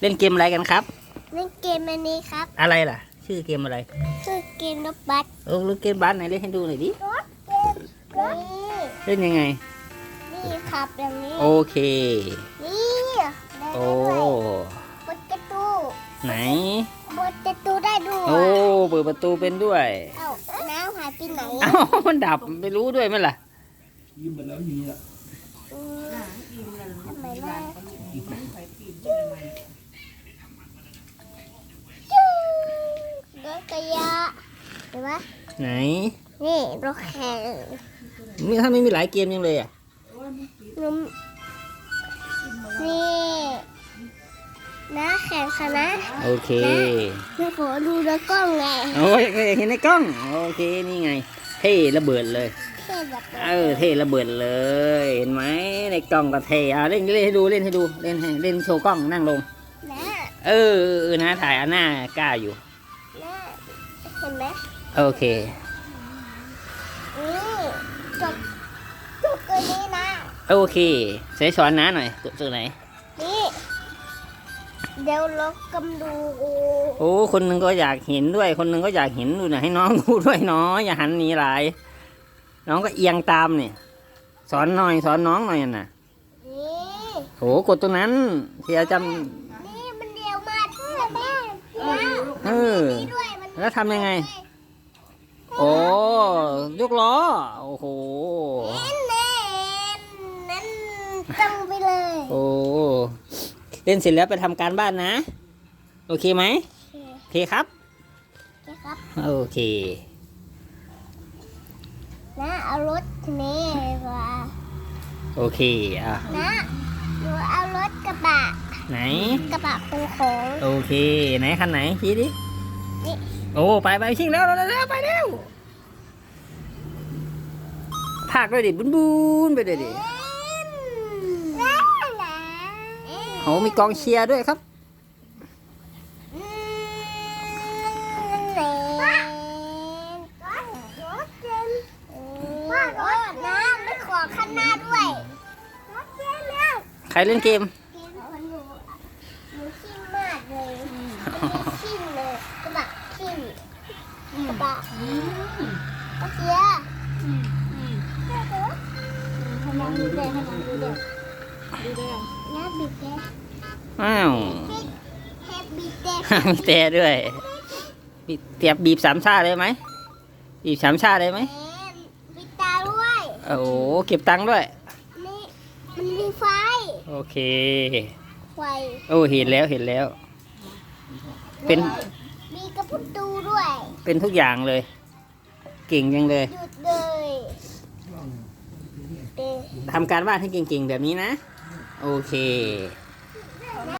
เล่นเกมอะไรกันครับ เล่นเกมอันนี้ครับ อะไรล่ะ ชื่อเกมอะไรคือเกมรถบัสเออเล่นเกมบ้านไหนเล่นให้ดูหน่อยดิ รถเกมนี่เล่นยังไง นี่ขับอย่างนี้ โอเค นี่ได้โอ้ด้วยบนประตู ไหนบนประตูได้ด้วย โอ้ เปิดประตูเป็นด้วย เอ้าน้ำหายไปไหนเอ้ามันดับไม่รู้ด้วยไหมล่ะยืมไปแล้วอย่างนี้ละอืมทำไมล่ะ เห็นไหมไหน นี่รถแข่งนี่ถ้าไม่มีหลายเกมยังเลยอะนุ่มนี่นะแข่งคณะโอเคไม่ขอดูในกล้องไงโอ้ยเห็นในกล้อง โอเค นี่ไง เท่ระเบิดเลยแค่แบบเออ เท่ระเบิดเลย เห็นไหมในกล้องก็เท่อะเล่นเล่นให้ดู เล่นให้ดู เล่นให้เล่นโชว์กล้องนั่งลง นะ เออเออเออนะถ่ายอันหน้ากล้าอยู่ นะ เห็นไหม โอเค นี่จบจบตัวนี้นะ โอเคใช้ช้อนน้าหน่อยตัวตัวไหน นี่ เดี๋ยวลกกำดูโอ้คนหนึ่งก็อยากเห็นด้วย คนหนึ่งก็อยากเห็นดูนะให้น้องดูด้วยเนาะอย่าหันหนีหลาย น้องก็เอียงตามเนี่ยสอนหน่อยสอนน้องหน่อยน่ะนี่ โหกดตัวนั้นเสียจนี่มันเดียวมาแม่แม่นะำเออนี่ด้วยมันแล้วทำยังไง โอ้ยกล้อ โอ้โหเน้นเน้นนั้นจังไปเลย โอ้เล่นเสร็จแล้วไปทำการบ้านนะ โอเคไหมโอเคครับเคครับ โอเคนะเอารถนี่มาโอเคอะนะหนูเอารถกระบะ ไหน กระบะเป็นของ โอเค ไหนคันไหนชี้ดินี่ โอ้ไปไปชิงแล้วเร็วเร็วไปเร็วพากด้วยดิบุนบุนไปด้วยดิโอ้มีกองเชียร์ด้วยครับใครเล่นเกมกินคนหนูหนูขี้มากเลยขี้เลยก กระบะโอเคให้น้องดูเลยให้น้องดูเลยดูเลยนะบีบแกอ้าวแฮปปี้เดย์มีแต่ด้วยมีเตรียมบีบสามชาเลยไหมบีบสามชาเลยไหมมีตาด้วยโอ้โหเก็บตังค์ด้วยนี่มันมีไฟโอเคไฟโอ้เห็นแล้วเห็นแล้ว เป็นมีกระพุ้ตูด้วย เป็นทุกอย่างเลย เก่งจังเลยหยุดเลยเอ๊ะทำการบ้านให้เก่งๆแบบนี้นะ โอเคน